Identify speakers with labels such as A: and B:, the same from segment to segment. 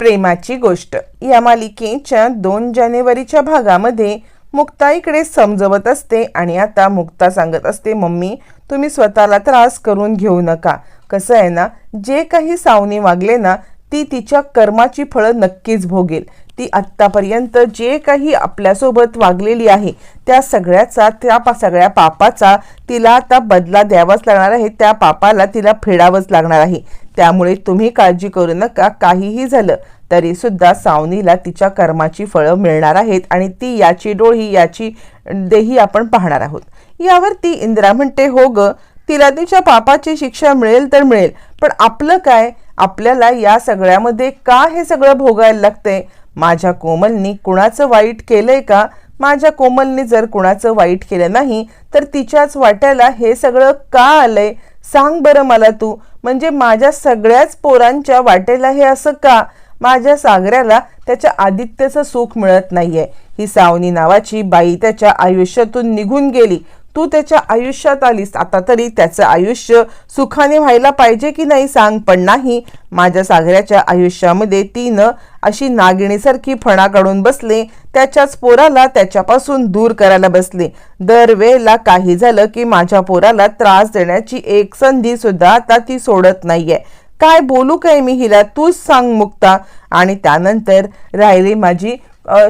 A: प्रेमाची गोष्ट. या मालिकेच्या दोन जानेवारीच्या भागामध्ये मुक्ता इकडे समजवत असते आणि आता मुक्ता सांगत असते मम्मी तुम्ही स्वतःला त्रास करून घेऊ नका. कसं आहे ना जे काही सावनी वागले ना ती तिच्या कर्माची फळं नक्कीच भोगेल. ती आत्तापर्यंत जे काही आपल्यासोबत वागलेली आहे त्या सगळ्याचा त्या पा सगळ्या पापाचा तिला आता बदला द्यावाच लागणार आहे त्या पापाला तिला फेडावंच लागणार आहे. त्यामुळे तुम्ही काळजी करू नका. काहीही झालं तरी सुद्धा सावनीला तिच्या कर्माची फळं मिळणार आहेत आणि ती याची डोळी याची देही आपण पाहणार आहोत. यावर ती इंदिरा म्हणते हो ग तिला तिच्या पापाची शिक्षा मिळेल तर मिळेल पण आपलं काय? आपल्याला या सगळ्यामध्ये का हे सगळं भोगायला लागतंय? माझ्या कोमलनी कुणाचं वाईट केलंय का? माझ्या कोमलनी जर कुणाचं वाईट केलं नाही तर तिच्याच वाट्याला हे सगळं का आलंय? सांग बरं मला तू म्हणजे माझ्या सगळ्याच पोरांच्या वाटेला हे असं का? माझ्या सागऱ्याला त्याच्या आदित्यचं सुख मिळत नाहीये. ही सावनी नावाची बाई त्याच्या आयुष्यातून निघून गेली. तू त्याच्या आयुष्यात आलीस. आता तरी त्याचं आयुष्य सुखाने व्हायला पाहिजे की नाही सांग. पण नाही माझ्या सागऱ्याच्या आयुष्यामध्ये तिनं अशी नागिणीसारखी फणा काढून बसले. त्याच्याच पोराला त्याच्यापासून दूर करायला बसले. दरवेळेला काही झालं की माझ्या पोराला त्रास देण्याची एक संधी सुद्धा आता ती सोडत नाहीये. काय बोलू काय मी हिला? तूच सांग मुक्ता. आणि त्यानंतर राहिली माझी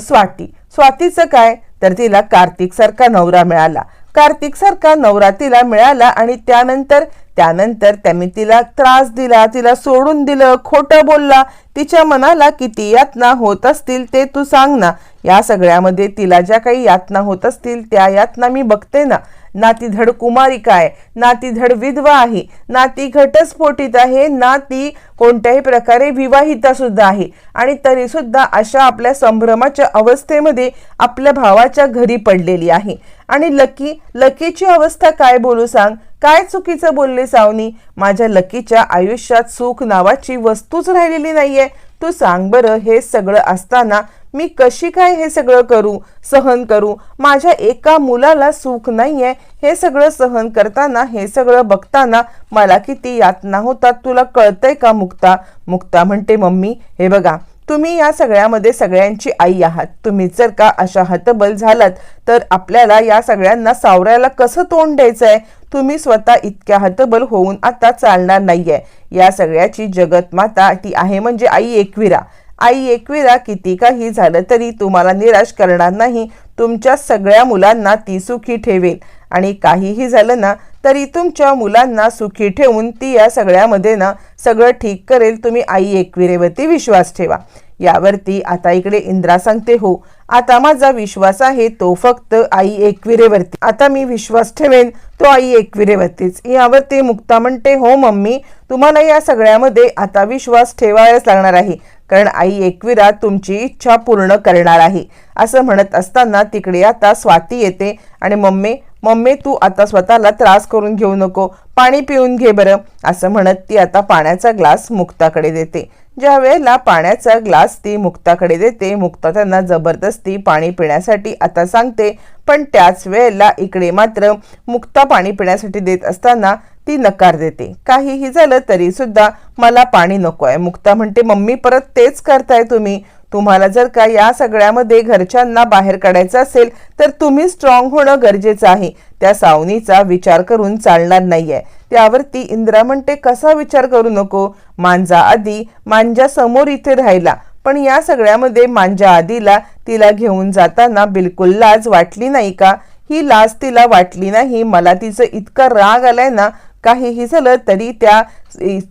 A: स्वाती. स्वातीचं काय? तर तिला कार्तिक सारखा नवरा मिळाला. कार्तिक सारखा नवरा तिला मिळाला आणि त्यानंतर त्यानंतर त्यांनी तिला त्रास दिला तिला सोडून दिलं खोटं बोलला. तिच्या मनाला किती यातना होत असतील ते तू सांग ना. या सगळ्यामध्ये तिला ज्या काही यातना होत असतील त्या यातना मी बघते ना. नाती धड कुमारिका आहे नाती धड विधवा आहे. ना ती घटस्फोटित आहे. ना ती कोणत्याही प्रकारे विवाहिता सुद्धा आहे. आणि तरी सुद्धा अशा आपल्या संभ्रमाच्या अवस्थेमध्ये आपल्या भावाच्या घरी पडलेली आहे. आणि लकी लकीची अवस्था काय बोलू सांग? काय चुकीचं बोलले सावनी? माझ्या लकीच्या आयुष्यात सुख नावाची वस्तूच राहिलेली नाहीये. तू सांग बरं हे सगळं असताना मी कशी काय हे सगळं करू सहन करू? माझ्या एका मुलाला सुख नाहीये. हे सगळं सहन करताना हे सगळं बघताना मला किती यातना होतात तुला कळतंय का मुक्ता? मुक्ता म्हणते मम्मी हे बघा तुम्ही या सगळ्यामध्ये सगळ्यांची आई आहात. तुम्ही जर का अशा हतबल झालात तर आपल्याला या सगळ्यांना सावरायला कसं तोंड द्यायचं आहे तुम्ही स्वतः इतक्या हतबल होऊन आता चालणार नाहीये. या सगळ्याची जगत माता ती आहे म्हणजे आई एकविरा. आई एकविरा किती काही झालं तरी तुम्हाला निराश करणार नाही. तुमच्या सगळ्या मुलांना ती सुखी ठेवेल. आणि काहीही झालं ना तरी तुमच्या मुलांना सुखी ठेवून ती या सगळ्यामध्ये ना सगळं ठीक करेल. तुम्ही आई एकविरेवरती विश्वास ठेवा. यावरती आता इकडे इंद्रा सांगते हो आता माझा विश्वास आहे तो फक्त आई एकविरेवरती. आता मी विश्वास ठेवेन तो आई एकविरेवरतीच. यावरती मुक्ता म्हणते हो मम्मी तुम्हाला या सगळ्यामध्ये आता विश्वास ठेवायलाच लागणार आहे. कारण आई एकविरा तुमची इच्छा पूर्ण करणार आहे. असं म्हणत असताना तिकडे आता स्वाती येते आणि मम्मी मम्मी तू आता स्वतःला त्रास करून घेऊ नको पाणी पिऊन घे बरं असं म्हणत ती आता पाण्याचा ग्लास मुक्ताकडे देते. ज्या वेळेला पाण्याचा ग्लास ती मुक्ताकडे देते मुक्ता त्यांना जबरदस्ती पाणी पिण्यासाठी आता सांगते पण त्याच वेळेला इकडे मात्र मुक्ता पाणी पिण्यासाठी देत असताना ती नकार देते. काहीही झालं तरी सुद्धा मला पाणी नको आहे मुक्ता म्हणते मम्मी परत तेच करताय तुम्ही. तुम्हाला जर का या सगळ्यामध्ये घरच्यांना बाहेर काढायचं असेल तर तुम्ही स्ट्रॉंग होणं गरजेचं आहे. त्या सावनीचा विचार करून चालणार नाहीये. त्यावरती इंदिरा म्हणते कसा विचार करू नको? मांजा आधी मांजा समोर इथे राहिला. पण या सगळ्यामध्ये मांजा आधीला तिला घेऊन जाताना बिलकुल लाज वाटली नाही का? ही लाज तिला वाटली नाही. मला तिचं इतका राग आलाय ना काहीही झालं तरी त्या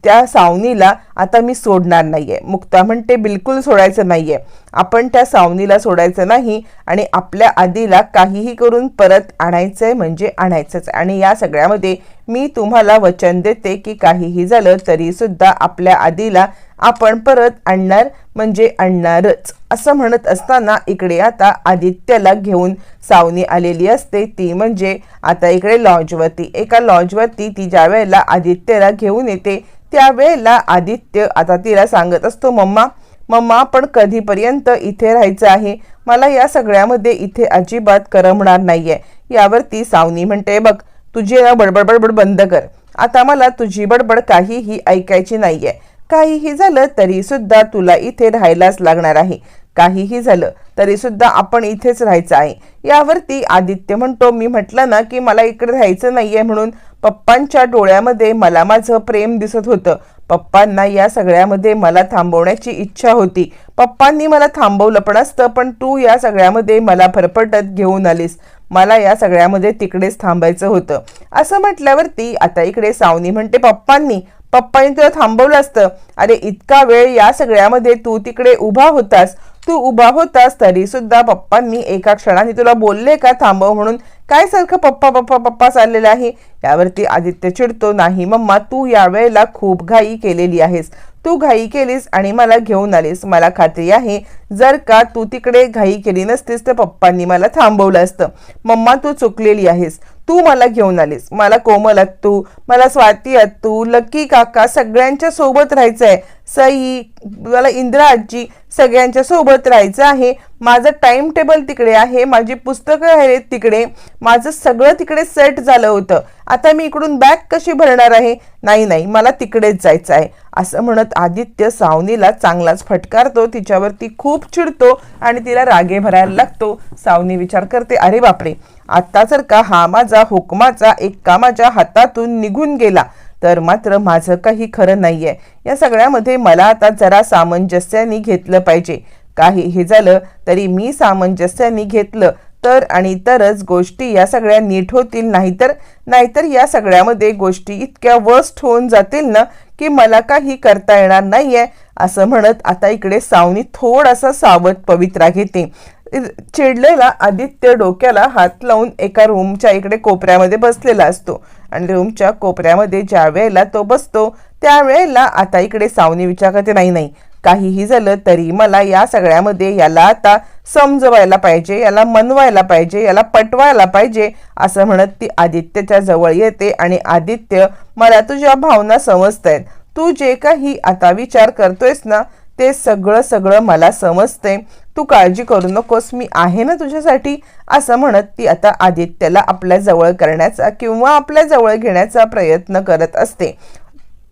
A: त्या सावनीला आता मी सोडणार नाही आहे मुक्ता म्हणते बिलकुल सोडायचं नाही आहे आपण त्या सावनीला सोडायचं नाही आणि आपल्या आधीला काहीही करून परत आणायचं आहे म्हणजे आणायचंच. आणि या सगळ्यामध्ये मी तुम्हाला वचन देते की काहीही झालं तरीसुद्धा आपल्या आधीला आपण परत आणणार म्हणजे आणणारच. असं म्हणत असताना इकडे आता आदित्यला घेऊन सावनी आलेली असते. ती म्हणजे आता इकडे लॉजवरती. एका लॉजवरती ती ज्या वेळेला आदित्यला घेऊन येते त्यावेळेला आदित्य आता तिला सांगत असतो मम्मा मम्मा पण कधीपर्यंत इथे राहायचं आहे? मला या सगळ्यामध्ये इथे अजिबात करमणार नाहीये. यावरती सावनी म्हणते बघ तुझी ना बडबड बडबड बंद कर. आता मला तुझी बडबड काहीही ऐकायची नाहीये. काहीही झालं तरी सुद्धा तुला इथे राहायलाच लागणार आहे. काहीही झालं तरी सुद्धा आपण इथेच राहायचं आहे. यावरती आदित्य म्हणतो. मी म्हटलं ना की मला इकडे राहायचं नाहीये म्हणून पप्पांच्या डोळ्यामध्ये मला माझं प्रेम दिसत होतं. पप्पांना या सगळ्यामध्ये मला थांबवण्याची इच्छा होती. पप्पांनी मला थांबवलं पण असतं पण तू या सगळ्यामध्ये मला फरफटत घेऊन आलीस. मला या सगळ्यामध्ये तिकडेच थांबायचं होतं. असं म्हटल्यावरती आता इकडे सावनी म्हणते पप्पांनी पप्पांनी तुला थांबवलं असतं. अरे इतका वेळ या सगळ्यामध्ये तू तिकडे उभा होतास. तू उभा होतास तरी सुद्धा पप्पांनी एका क्षणाने तुला बोलले का थांबव म्हणून? काय सारखं पप्पा पप्पा पप्पा चाललेलं आहे? यावरती आदित्य चिडतो नाही मम्मा तू यावेळेला खूप घाई केलेली आहेस. तू घाई केलीस आणि मला घेऊन आलीस. मला खात्री आहे जर का तू तिकडे घाई केली नसतीस तर पप्पांनी मला थांबवलं असतं. मम्मा तू चुकलेली आहेस. तू मला घेऊन आलीस. मला कोमल तू मला स्वाती तू लक्की काका सगळ्यांच्या सोबत राहायचं आहे सई मला इंदिरा आजी सगळ्यांच्या सोबत राहायचं आहे. माझं टाइम टेबल तिकडे आहे. माझी पुस्तकं आहेत तिकडे. माझं सगळं तिकडे सेट झालं होतं. आता मी इकडून बॅग कशी भरणार आहे? नाही नाही. मला तिकडेच जायचं आहे. असं म्हणत आदित्य सावनीला चांगलाच फटकारतो. तिच्यावरती खूप चिडतो आणि तिला रागे भरायला लागतो. सावनी विचार करते अरे बापरे! आत्ता जर का हा माझा हुकमाचा एक्का माझ्या हातातून निघून गेला तर मात्र माझं काही खरं नाही आहे या सगळ्यामध्ये मला आता जरा सामंजस्याने घेतलं पाहिजे. काही हे झालं तरी मी सामंजस्याने घेतलं तर आणि तरच गोष्टी या सगळ्या नीट होतील नाहीतर नाहीतर या सगळ्यामध्ये गोष्टी इतक्या वर्स्ट होऊन जातील ना की मला काही करता येणार नाही आहे असं म्हणत आता इकडे सावनी थोडासा सावध पवित्रा घेते. चिडलेला आदित्य डोक्याला हात लावून एका रूमच्या इकडे कोपऱ्यामध्ये बसलेला असतो. आणि रूमच्या कोपऱ्यामध्ये ज्या वेळेला तो बसतो त्यावेळेला आता इकडे सावनी विचार करते नाही नाही काहीही झालं तरी मला या सगळ्यामध्ये याला आता समजवायला पाहिजे याला मनवायला पाहिजे याला पटवायला पाहिजे असं म्हणत ती आदित्यच्या जवळ येते. आणि आदित्य मला तुझ्या भावना समजत आहेत तू जे काही आता विचार करतोयस ना ते सगळं सगळं मला समजते तू काळजी करू नकोस मी आहे ना तुझ्यासाठी? असं म्हणत ती आता आदित्यला आपल्या जवळ करण्याचा किंवा आपल्या जवळ घेण्याचा प्रयत्न करत असते.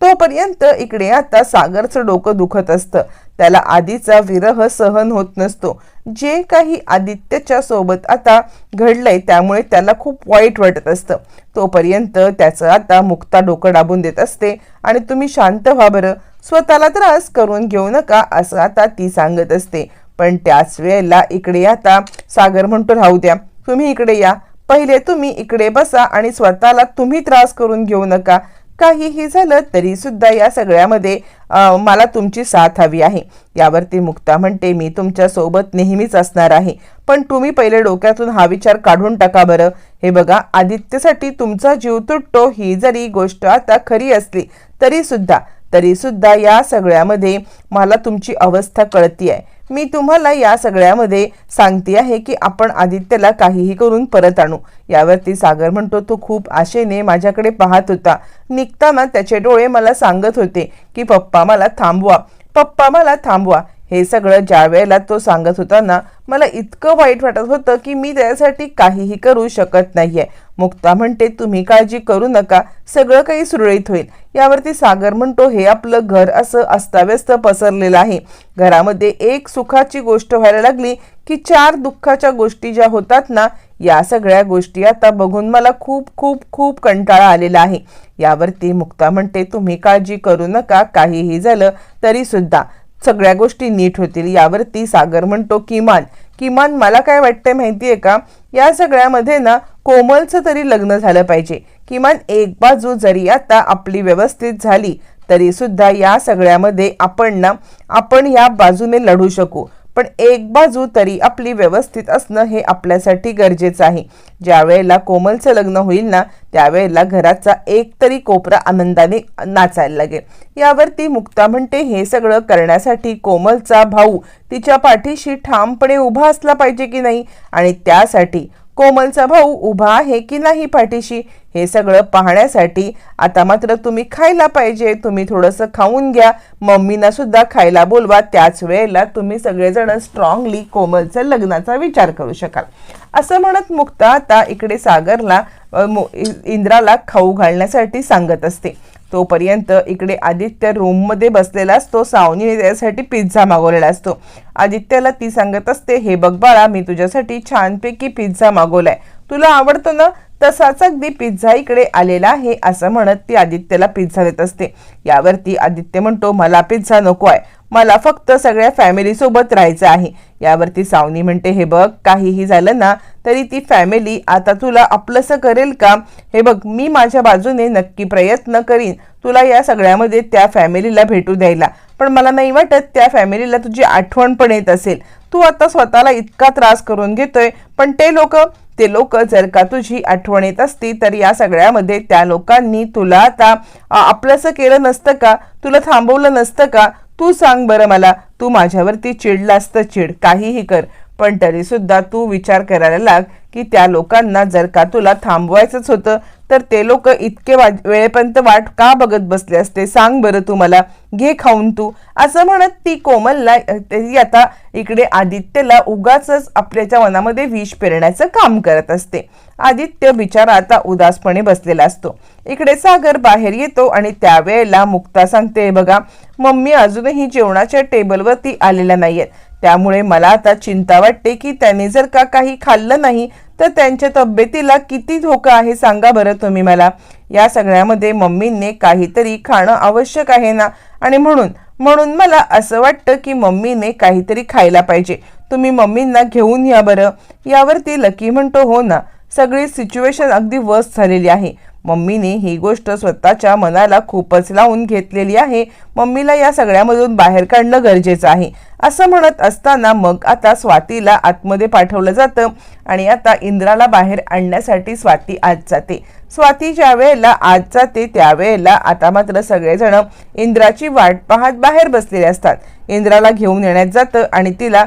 A: तोपर्यंत इकडे आता सागरचं डोकं दुखत असतं. त्याला आधीचा विरह सहन होत नसतो. जे काही आदित्यच्या सोबत आता घडलंय त्यामुळे त्याला खूप वाईट वाटत असतं. तोपर्यंत त्याचं आता मुक्ता डोकं दाबून देत असते आणि तुम्ही शांत व्हा बरं. स्वतःला त्रास करून घेऊ नका असं आता ती सांगत असते. पण त्याच वेळेला इकडे आता सागर म्हणतो राहू द्या तुम्ही इकडे या. पहिले तुम्ही इकडे बसा आणि स्वतःला तुम्ही त्रास करून घेऊ नका. काहीही झालं तरी सुद्धा या सगळ्यामध्ये मला तुमची साथ हवी आहे. यावरती मुक्ता म्हणते मी तुमच्यासोबत नेहमीच असणार आहे. पण तुम्ही पहिले डोक्यातून हा विचार काढून टाका बरं. हे बघा आदित्यसाठी तुमचा जीव तुटतो ही जरी गोष्ट आता खरी असली तरी सुद्धा. तरी सुद्धा या सगळ्यामध्ये मला तुमची अवस्था कळती आहे मी तुम्हाला या सगळ्यामध्ये सांगते आहे की आपण आदित्यला काहीही करून परत आणू. यावरती सागर म्हणतो तो खूप आशेने माझ्याकडे पाहत होता. निघताना त्याचे डोळे मला सांगत होते की पप्पा मला थांबवा. पप्पा मला थांबवा. हे सगळं ज्या वेळेला तो सांगत होता ना मला इतकं वाईट वाटत होतं की मी त्यासाठी काहीही करू शकत नाहीये. मुक्ता म्हणते तुम्ही काळजी करू नका सगळं काही सुरळीत होईल. यावरती सागर म्हणतो हे आपलं घर असं अस्ताव्यस्त पसरलेलं आहे. घरामध्ये एक सुखाची गोष्ट व्हायला लागली की चार दुःखाच्या गोष्टी ज्या होतात ना या सगळ्या गोष्टी आता बघून मला खूप खूप खूप कंटाळा आलेला आहे. यावरती मुक्ता म्हणते तुम्ही काळजी करू नका काहीही झालं तरी सुद्धा. सगळ्या गोष्टी नीट होतील. यावरती सागर म्हणतो किमान किमान मला काय वाटतंय माहितीये का? या सगळ्यामध्ये ना कोमलचं तरी लग्न झालं पाहिजे. किमान एक बाजू जरी आता आपली व्यवस्थित झाली तरी सुद्धा या सगळ्यामध्ये आपण ना आपण या बाजूने लढू शकू. पण एक बाजू तरी आपली व्यवस्थित असणं हे आपल्यासाठी गरजेचं आहे. ज्या वेळेला कोमलचं लग्न होईल ना त्यावेळेला घराचा एक तरी कोपरा आनंदाने नाचायला लागेल. यावरती मुक्ता म्हणते हे सगळं करण्यासाठी कोमलचा भाऊ तिच्या पाठीशी ठामपणे उभा असला पाहिजे की नाही? आणि त्यासाठी कोमलचा भाऊ उभा आहे की नाही पाठीशी? हे सगळं पाहण्यासाठी आता मात्र तुम्ही खायला पाहिजे. तुम्ही थोडंसं खाऊन घ्या. मम्मीना सुद्धा खायला बोलवा. त्याच वेळेला तुम्ही सगळेजण स्ट्रॉंगली कोमलचं लग्नाचा विचार करू शकाल. असं म्हणत मुक्ता आता इकडे सागरला इंद्राला खाऊ घालण्यासाठी सांगत असते. तोपर्यंत इकडे आदित्य रूममध्ये बसलेला असतो. सावनीने त्यासाठी पिझ्झा मागवलेला असतो. आदित्यला ती सांगत असते हे बघ बाळा मी तुझ्यासाठी छानपैकी पिझ्झा मागवलाय. तुला आवडतो ना? तसाच अगदी पिझ्झा इकडे आलेला आहे असं म्हणत ती आदित्यला पिझ्झा देत असते. यावरती आदित्य म्हणतो मला पिझ्झा नको आहे. मला फक्त सगळ्या फॅमिलीसोबत राहायचं आहे. यावरती सावनी म्हणते हे बघ काहीही झालं ना तरी ती फॅमिली आता तुला आपलंसं करेल का? हे बघ मी माझ्या बाजूने नक्की प्रयत्न करीन. तुला या सगळ्यामध्ये त्या फॅमिलीला भेटू द्यायला. पण मला नाही वाटत त्या फॅमिलीला तुझी आठवण पण येत असेल. तू आता स्वतःला इतका त्रास करून घेतोय पण ते लोक ते लोक जर का तुझी आठवण येत असती तर या सगळ्यामध्ये त्या लोकांनी तुला आता आपलंसं केलं नसतं का? तुला थांबवलं नसतं का? तू सांग बरं मला तू माझ्यावरती चिडलास तर चिड काहीही कर. पण तरी सुद्धा तू विचार करायला लाग की त्या लोकांना जर का तुला थांबवायचंच होतं तर ते लोक इतके वा वेळेपर्यंत वाट का बघत बसले असते? सांग बरं तू मला. घे खाऊन तू. असं म्हणत ती कोमलला तरी आता इकडे आदित्यला उगाच आपल्याच्या मनामध्ये विष पेरण्याचं काम करत असते. आदित्य बिचारा आता उदासपणे बसलेला असतो. इकडे सागर बाहेर येतो आणि त्यावेळेला मुक्ता सांगते "हे बघा मम्मी अजूनही जेवणाच्या टेबलवरती आलेल्या नाहीयेत. त्यामुळे मला आता चिंता वाटते की त्याने जर का काही खाल्लं नाही तर त्यांच्या तब्येतीला किती धोका आहे सांगा बरं तुम्ही मला. या सगळ्यामध्ये मम्मीने काहीतरी खाणं आवश्यक आहे ना? आणि म्हणून म्हणून मला असं वाटतं की मम्मीने काहीतरी खायला पाहिजे. तुम्ही मम्मींना घेऊन या बरं. यावरती लकी म्हणतो हो ना सगळी सिच्युएशन अगदी वर्स्ट झालेली आहे. मम्मीने ही गोष्ट स्वतःच्या मनाला खूपच लावून घेतलेली आहे. मम्मीला या सगळ्यामधून बाहेर काढणं गरजेचं आहे. असं म्हणत असताना मग आता स्वातीला आतमध्ये पाठवलं जातं आणि आता इंद्राला बाहेर आणण्यासाठी स्वाती आत जाते. स्वाती ज्या वेळेला आत जाते त्यावेळेला आता मात्र सगळेजण इंद्राची वाट पाहत बाहेर बसलेले असतात. इंद्राला घेऊन येण्यात जातं आणि तिला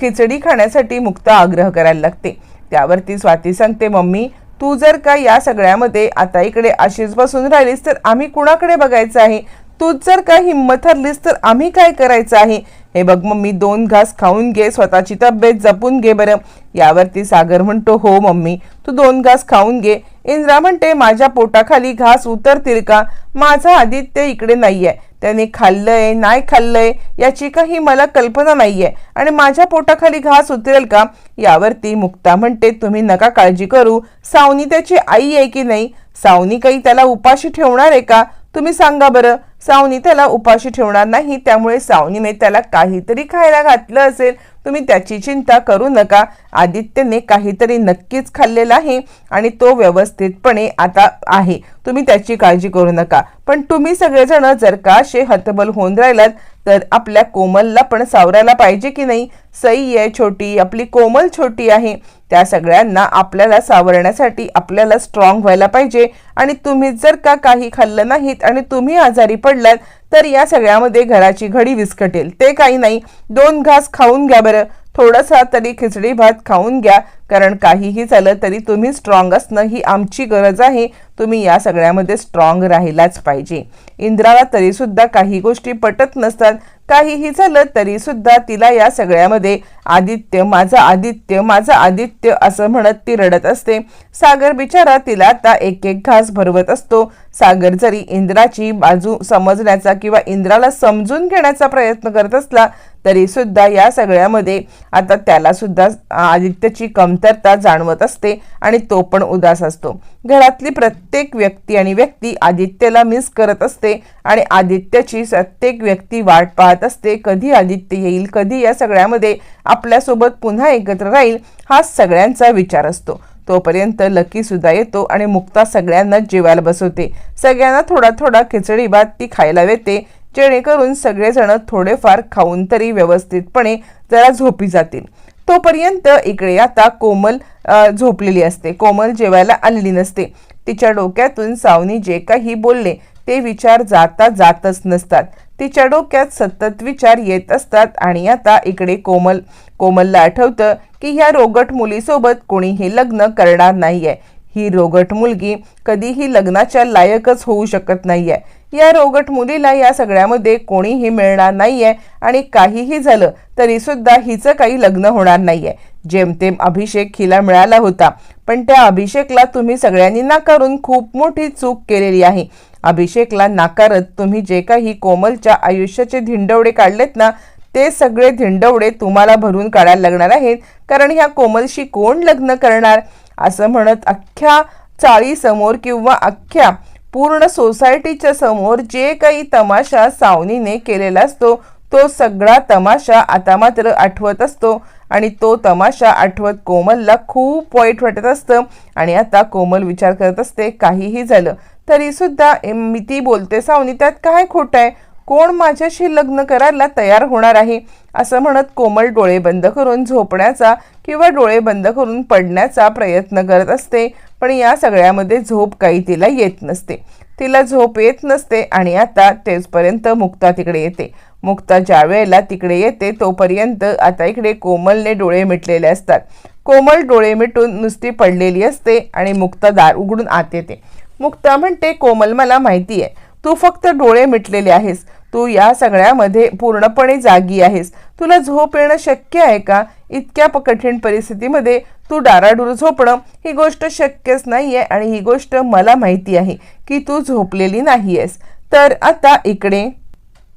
A: खिचडी खाण्यासाठी मुक्त आग्रह करायला लागते. त्यावरती स्वाती सांगते मम्मी तू जर का या सगळ्यामध्ये आता इकडे अशीच बसून राहिलीस तर आम्ही कुणाकडे बघायचं आहे? तूच जर का हिंमत हरलीस तर आम्ही काय करायचं आहे? हे बघ मम्मी दोन घास खाऊन घे स्वतःची तब्येत जपून घे बरं. यावरती सागर म्हणतो हो मम्मी तू दोन घास खाऊन घे. इंद्रा म्हणते माझ्या पोटाखाली घास उतरतील का? माझा आदित्य इकडे नाहीये. त्याने खाल्लंय नाही खाल्लंय याची काही मला कल्पना नाहीये. आणि माझ्या पोटाखाली घास उतरेल का? यावरती मुक्ता म्हणते तुम्ही नका काळजी करू. सावनी त्याची आई आहे की नाही? सावनी काही त्याला उपाशी ठेवणार आहे का? तुम्ही सांगा बरं. सावनी त्याला उपाशी ठेवणार नाही त्यामुळे सावनीने त्याला काहीतरी खायला घातलं असेल. तुम्ही त्याची चिंता करू नका. आदित्यने काहीतरी नक्कीच खाल्लेलं आहे आणि तो व्यवस्थितपणे आता आहे. तुम्ही त्याची काळजी करू नका. पण तुम्ही सगळेजण जर का असे हतबल होऊन राहिलात तर आपल्या कोमलला पण सावरायला पाहिजे की नाही? सई आहे छोटी आपली कोमल छोटी आहे. त्या सगळ्यांना आपल्याला सावरण्यासाठी आपल्याला स्ट्रॉंग व्हायला पाहिजे. आणि तुम्ही जर का काही खाल्लं नाहीत आणि तुम्ही आजारी पडलात तर या सगळ्यामध्ये घराची घडी विस्कटेल. ते काही नाही. दोन घास खाऊन घ्या बरं. थोडासा तरी खिचडी भात खाऊन घ्या कारण काहीही झालं तरी तुम्ही स्ट्रॉंग असणं ही आमची गरज आहे. तुम्ही या सगळ्यामध्ये स्ट्रॉंग राहिलाच पाहिजे. इंद्राला तरीसुद्धा काही गोष्टी पटत नसतात. काहीही झालं तरीसुद्धा तिला या सगळ्यामध्ये आदित्य माझा आदित्य माझा आदित्य असं म्हणत ती रडत असते. सागर बिचारा तिला आता एक एक घास भरवत असतो. सागर जरी इंद्राची बाजू समजण्याचा किंवा इंद्राला समजून घेण्याचा प्रयत्न करत असला तरीसुद्धा या सगळ्यामध्ये आता त्यालासुद्धा आदित्यची कमतरता जाणवत असते आणि तो पण उदास असतो. घरातली प्रत्येक व्यक्ती आणि व्यक्ती आदित्यला मिस करत असते आणि आदित्यची प्रत्येक व्यक्ती वाट पाहत असते. कधी आदित्य येईल कधी या सगळ्यामध्ये आपल्यासोबत पुन्हा एकत्र राहील हा सगळ्यांचा विचार असतो. तोपर्यंत लकी सुद्धा येतो आणि मुक्ता सगळ्यांना जेवायला बसवते. सगळ्यांना थोडा थोडा खिचडी भात ती खायला देते जेणेकरून सगळेजण थोडेफार खाऊन तरी व्यवस्थितपणे जरा झोपी जातील. तोपर्यंत इकडे आता कोमल झोपलेली असते. कोमल जेवायला आलेली नसते. तिच्या डोक्यातून सावनी जे काही बोलले ते विचार जाता जातच नसतात. तिच्या डोक्यात सतत विचार येत असतात आणि आता इकडे कोमल. कोमलला आठवतं की ह्या रोगट मुलीसोबत कोणीही लग्न करणार नाहीये. ही रोगट मुलगी कधीही लग्नाच्या लायकच होऊ शकत नाहीये. या रोगट मुलीला या सगळ्यामध्ये कोणीही मिळणार नाहीये आणि काहीही झालं तरी सुद्धा हिचं काही लग्न होणार नाहीये. जेमतेम अभिषेक हिला मिळाला होता. पण त्या अभिषेकला तुम्ही सगळ्यांनी नाकारून खूप मोठी चूक केलेली आहे. अभिषेकला नाकारत तुम्ही जे काही कोमलच्या आयुष्याचे धिंडवडे काढलेत ना ते सगळे धिंडवडे तुम्हाला भरून काढायला लागणार आहेत. कारण ह्या कोमलशी कोण लग्न करणार? असं म्हणत अख्ख्या चाळीसमोर किंवा अख्ख्या पूर्ण सोसायटीच्या समोर जे काही तमाशा सावनीने केलेला असतो तो सगळा तमाशा आता मात्र आठवत असतो. आणि तो तमाशा आठवत कोमलला खूप वाईट वाटत असतं. आणि आता कोमल विचार करत असते काहीही झालं तरीसुद्धा मी ती बोलते सावनी त्यात काय खोटं आहे? कोण माझ्याशी लग्न करायला तयार होणार आहे? असं म्हणत कोमल डोळे बंद करून झोपण्याचा किंवा डोळे बंद करून पडण्याचा प्रयत्न करत असते पण या सगळ्यामध्ये झोप काही तिला येत नसते. तिला झोप येत नसते आणि आता तेचपर्यंत मुक्ता तिकडे येते. मुक्ता ज्या वेळेला तिकडे येते तोपर्यंत आता इकडे कोमलने डोळे मिटलेले असतात. कोमल डोळे मिटून नुसती पडलेली असते आणि मुक्ता दार उघडून आत येते. मुक्ता म्हणते कोमल मला माहिती आहे तू फक्त डोळे मिटलेले आहेस. तू या सगळ्यामध्ये पूर्णपणे जागी आहेस. तुला झोप येणं शक्य आहे का? इतक्या कठीण परिस्थितीमध्ये तू डाराडूर झोपणं ही गोष्ट शक्यच नाही आहे आणि ही गोष्ट मला माहिती आहे की तू झोपलेली नाही आहेस तर आता इकडे.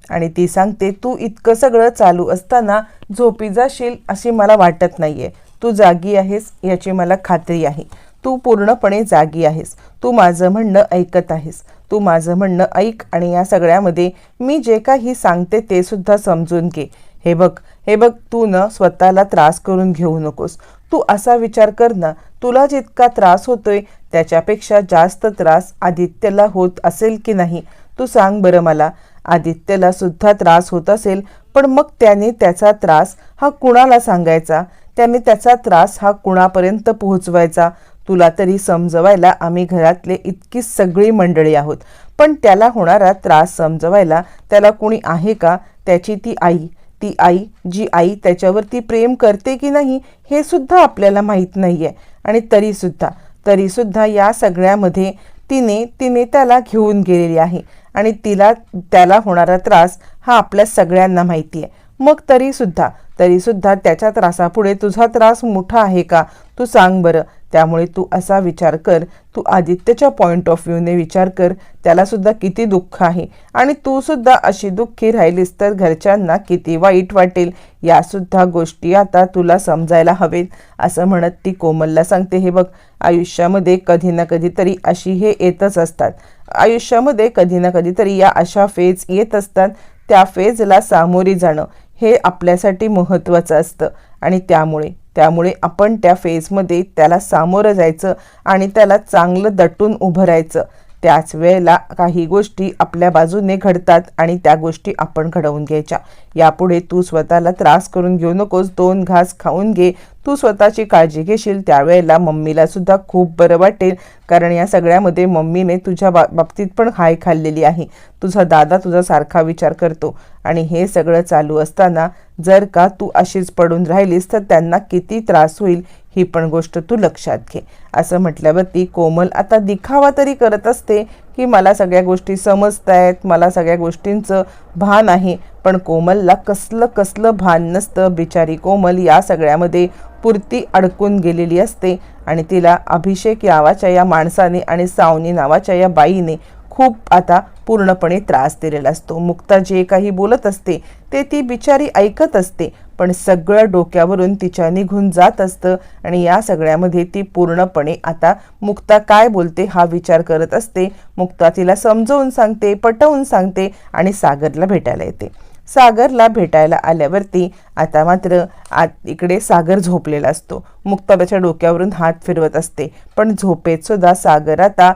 A: आणि ती सांगते तू इतकं सगळं चालू असताना झोपी जाशील अशी मला वाटत नाही आहे तू जागी आहेस याची मला खात्री आहे. तू पूर्णपणे जागी आहेस. तू माझं म्हणणं ऐकत आहेस. तू माझं म्हणणं ऐक आणि या सगळ्यामध्ये मी जे काही सांगते ते सुद्धा समजून घे. हे बघ हे बघ तू न स्वतःला त्रास करून घेऊ नकोस. तू असा विचार कर ना तुला जितका त्रास होतोय त्याच्यापेक्षा जास्त त्रास आदित्यला होत असेल की नाही? तू सांग बरं मला. आदित्यला सुद्धा त्रास होत असेल पण मग त्याने त्याचा त्रास हा कुणाला सांगायचा? त्याने त्याचा त्रास हा कुणापर्यंत पोहोचवायचा? तुला तरी समजवायला आम्ही घरातले इतकी सगळी मंडळी आहोत. पण त्याला होणारा त्रास समजवायला त्याला कुणी आहे का? त्याची ती आई ती आई जी आई त्याच्यावरती प्रेम करते की नाही हे सुद्धा आपल्याला माहीत नाही आहे आणि तरीसुद्धा तरीसुद्धा या सगळ्यामध्ये तिने तिने त्याला घेऊन गेलेली आहे. आणि तिला त्याला होणारा त्रास हा आपल्या सगळ्यांना माहिती आहे मग तरीसुद्धा तरीसुद्धा त्याच्या त्रासापुढे तुझा त्रास मोठा आहे का? तू सांग बरं. त्यामुळे तू असा विचार कर तू आदित्यच्या पॉईंट ऑफ व्ह्यूने विचार कर त्यालासुद्धा किती दुःख आहे. आणि तू सुद्धा अशी दुःखी राहिलीस तर घरच्यांना किती वाईट वाटेल यासुद्धा गोष्टी आता तुला समजायला हवेत असं म्हणत ती कोमलला सांगते. हे बघ आयुष्यामध्ये कधी ना कधीतरी अशी हे येतच असतात. आयुष्यामध्ये कधी ना कधीतरी या अशा फेज येत असतात. त्या फेजला सामोरी जाणं हे आपल्यासाठी महत्त्वाचं असतं. आणि त्यामुळे त्यामुळे आपण त्या फेजमध्ये त्याला सामोरं जायचं आणि त्याला चांगलं दटून उभं राहायचं. त्याच वेळेला काही गोष्टी आपल्या बाजूने घडतात आणि त्या गोष्टी आपण घडवून घ्यायच्या. यापुढे तू स्वतःला त्रास करून घेऊ नकोस. दोन घास खाऊन घे. तू स्वतःची काळजी घेशील त्यावेळेला मम्मीला सुद्धा खूप बरं वाटेल. कारण या सगळ्यामध्ये मम्मीने तुझ्या बा बाबतीत पण हाय खाल्लेली आहे. तुझा दादा तुझा सारखा विचार करतो. आणि हे सगळं चालू असताना जर का तू अशीच पडून राहिलीस तर त्यांना किती त्रास होईल ही पण गोष्ट तू लक्षात घे. असं म्हटल्यावरती कोमल आता दिखावा तरी करत असते की मला सगळ्या गोष्टी समजत आहेत मला सगळ्या गोष्टींचं भान आहे. पण कोमलला कसलं कसलं भान नसतं. बिचारी कोमल या सगळ्यामध्ये पुरती अडकून गेलेली असते आणि तिला अभिषेक नावाच्या या माणसाने आणि सावनी नावाच्या या बाईने खूप आता पूर्णपणे त्रास दिलेला असतो. मुक्ता जे काही बोलत असते ते ती बिचारी ऐकत असते. पण सगळं डोक्यावरून तिच्या निघून जात असतं आणि या सगळ्यामध्ये ती पूर्णपणे आता मुक्ता काय बोलते हा विचार करत असते. मुक्ता तिला समजवून सांगते पटवून सांगते आणि सागरला भेटायला येते. सागरला भेटायला आल्यावरती आता मात्र आत इकडे सागर झोपलेला असतो. मुक्ताबाच्या डोक्यावरून हात फिरवत असते. पण झोपेत सुद्धा सागर आता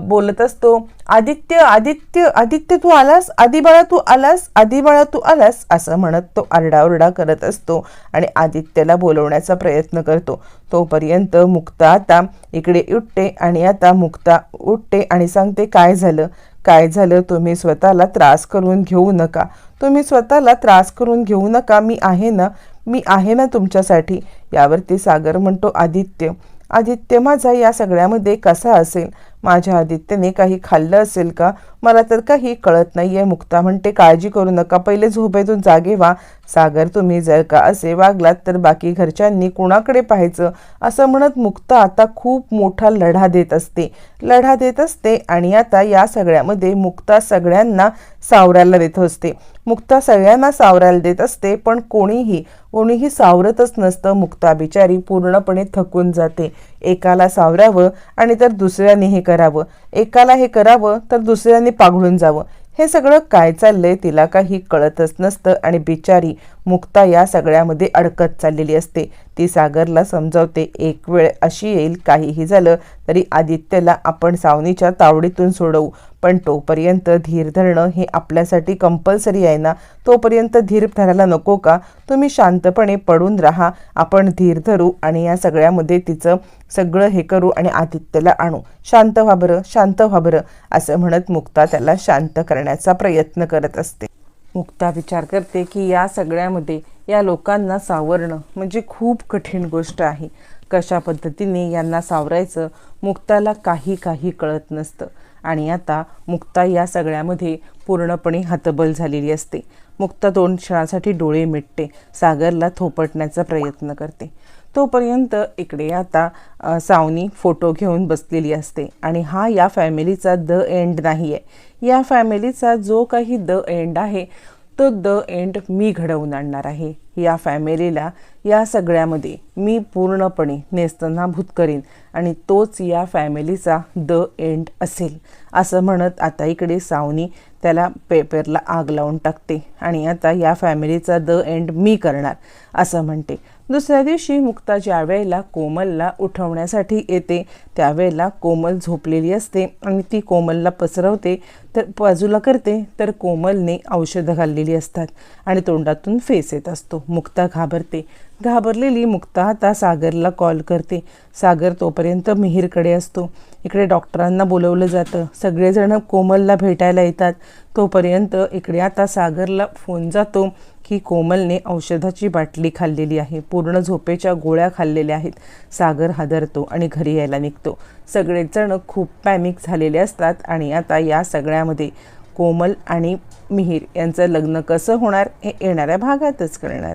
A: बोलत असतो आदित्य आदित्य आदित्य तू आलास? आदिबाळा तू आलास? आदिबाळा तू आलास? असं म्हणत तो आरडाओरडा करत असतो आणि आदित्यला बोलवण्याचा प्रयत्न करतो. तोपर्यंत मुक्ता आता इकडे उठते आणि आता मुक्ता उठते आणि सांगते काय झालं? काय झालं? तुम्ही स्वतःला त्रास करून घेऊ नका. तुम्ही स्वतःला त्रास करून घेऊ नका. मी आहे ना? मी आहे ना तुमच्यासाठी? यावरती सागर म्हणतो आदित्य. आदित्य माझा या सगळ्यामध्ये कसा असेल? माझ्या आदित्यने काही खाल्लं असेल का? मला तर काही कळत नाही आहे मुक्ता म्हणते काळजी करू नका. पहिले झोपेतून जागे व्हा. सागर तुम्ही जर का असे वागलात तर बाकी घरच्यांनी कुणाकडे पाहायचं? असं म्हणत मुक्ता आता खूप मोठा लढा देत असते. लढा देत असते आणि आता या सगळ्यामध्ये मुक्ता सगळ्यांना सावरायला देत असते. मुक्ता सगळ्यांना सावरायला देत असते पण कोणीही कोणीही सावरतच नसतं. मुक्ता बिचारी पूर्णपणे थकून जाते. एकाला सावरावं आणि तर दुसऱ्याने हे करावं. एकाला हे करावं तर दुसऱ्याने पाघळून जावं. हे सगळं काय चाललंय तिला काही कळतच नसतं आणि बिचारी मुक्ता या सगळ्यामध्ये अडकत चाललेली असते. ती सागरला समजावते एक वेळ अशी येईल काहीही झालं तरी आदित्यला आपण सावनीच्या तावडीतून सोडवू. पण तोपर्यंत धीर धरणं हे आपल्यासाठी कंपल्सरी आहे ना? तोपर्यंत धीर धरायला नको का? तुम्ही शांतपणे पडून राहा. आपण धीर धरू आणि या सगळ्यामध्ये तिचं सगळं हे करू आणि आदित्यला आणू. शांत व्हा बरं शांत व्हा बरं असं म्हणत मुक्ता त्याला शांत करण्याचा प्रयत्न करत असते. मुक्ता विचार करते की या सगळ्यामध्ये या लोकांना सावरणं म्हणजे खूप कठीण गोष्ट आहे. कशा पद्धतीने यांना सावरायचं मुक्ताला काही काही कळत नसतं. आणि आता मुक्ता या सगळ्यामध्ये पूर्णपणे हतबल झालेली असते. मुक्ता दोन क्षणासाठी डोळे मिटते. सागरला थोपटण्याचा प्रयत्न करते. तोपर्यंत इकडे आता सावनी फोटो घेऊन बसलेली असते आणि हा या फॅमिलीचा द एंड नाही आहे या फॅमिलीचा जो काही द एंड आहे तो द एंड मी घडवून आणणार आहे. या फॅमिलीला या सगळ्यामध्ये मी पूर्णपणे नेस्तनाभूत करीन आणि तोच या फॅमिलीचा द एंड असेल. असं म्हणत आता इकडे सावनी त्याला पेपरला आग लावून टाकते आणि आता या फॅमिलीचा द एंड मी करणार असं म्हणते. दुसऱ्या दिवशी मुक्ता ज्यावेळेला कोमलला उठवण्यासाठी येते त्यावेळेला कोमल झोपलेली असते आणि ती कोमलला पसरवते तर बाजूला करते तर कोमलने औषधं घाललेली असतात आणि तोंडातून फेस येत असतो. मुक्ता घाबरते. घाबरलेली मुक्ता आता सागरला कॉल करते. सागर तोपर्यंत मिहीरकडे असतो. इकडे डॉक्टरांना बोलवलं जातं. सगळेजण कोमलला भेटायला येतात. तोपर्यंत इकडे आता सागरला फोन जातो. की कोमलने औषधाची बाटली खाल्लेली आहे. पूर्ण झोपेच्या गोळ्या खाल्लेल्या आहेत. सागर हादरतो आणि घरी यायला निघतो. सगळेजण खूप पॅनिक झालेले असतात आणि आता या सगळ्यामध्ये कोमल आणि मिहीर यांचं लग्न कसं होणार हे येणाऱ्या भागातच करणार